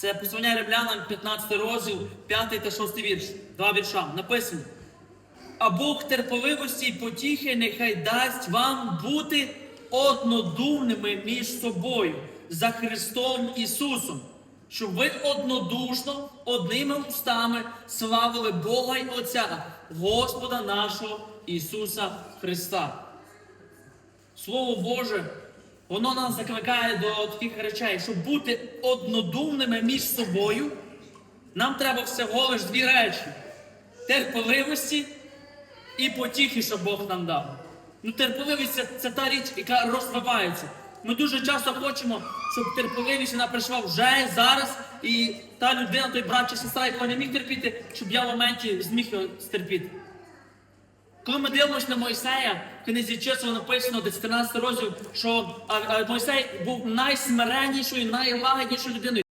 Це послання римлянам 15 розділ, 5 та 6 вірш. Два вірша. Написано. А Бог терпеливості і потіхи нехай дасть вам бути однодумними між собою за Христом Ісусом, щоб ви однодушно, одними устами славили Бога й Отця, Господа нашого Ісуса Христа. Слово Боже, воно нас закликає до таких речей, щоб бути однодумними між собою. Нам треба всього лиш дві речі: терпеливості і потіхи, що Бог нам дав. Ну, терпеливість це, це та річ, яка розвивається. Ми дуже часто хочемо, щоб терпеливість вона прийшла вже зараз, і та людина, той брат чи сестра, якого не міг терпіти, щоб я в моменті зміг його стерпіти. Коли ми дивимося на Мойсея, в книзі числа написано, де 14 розділ, що Мойсей був найсмиреннішою, найлагіднішою людиною.